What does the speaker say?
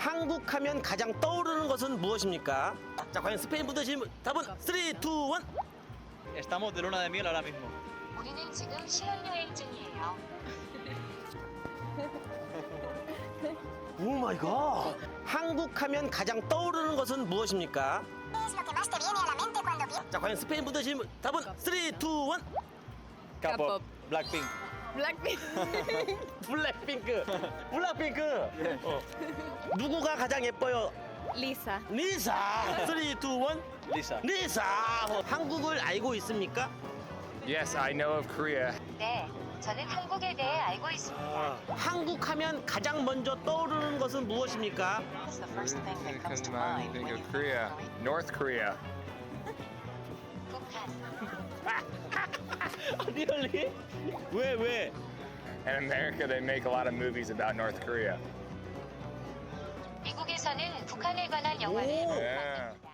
한국 하면 가장 떠오르는 것은 무엇입니까? 자, 과연 스페인 분들 질문 답은 3, 2, 1. Estamos de luna de miel ahora mismo. 우리는 지금 신혼여행 중이에요. 오 마이 갓. 한국 하면 가장 떠오르는 것은 무엇입니까? 자, 과연 스페인 분들 질문 답은 3, 2, 1. K-pop, Blackpink. 블랙핑. 블랙핑크. 블랙핑크. 어. 누구가 가장 예뻐요? 리사. 리사. 3, 2, 1. Lisa. 리사. 어, 한국을 알고 있습니까? Yes, I know of Korea. 네, 저는 한국에 대해 알고 있습니다. 한국 하면 가장 먼저 떠오르는 것은 무엇입니까? What's the first thing that comes to Come on, mind think when of you Korea. North Korea. 북한. 리얼리? 왜 왜? In America, they make a lot of movies about North Korea. 는 북한에 관한 영화를 보고 만납니다.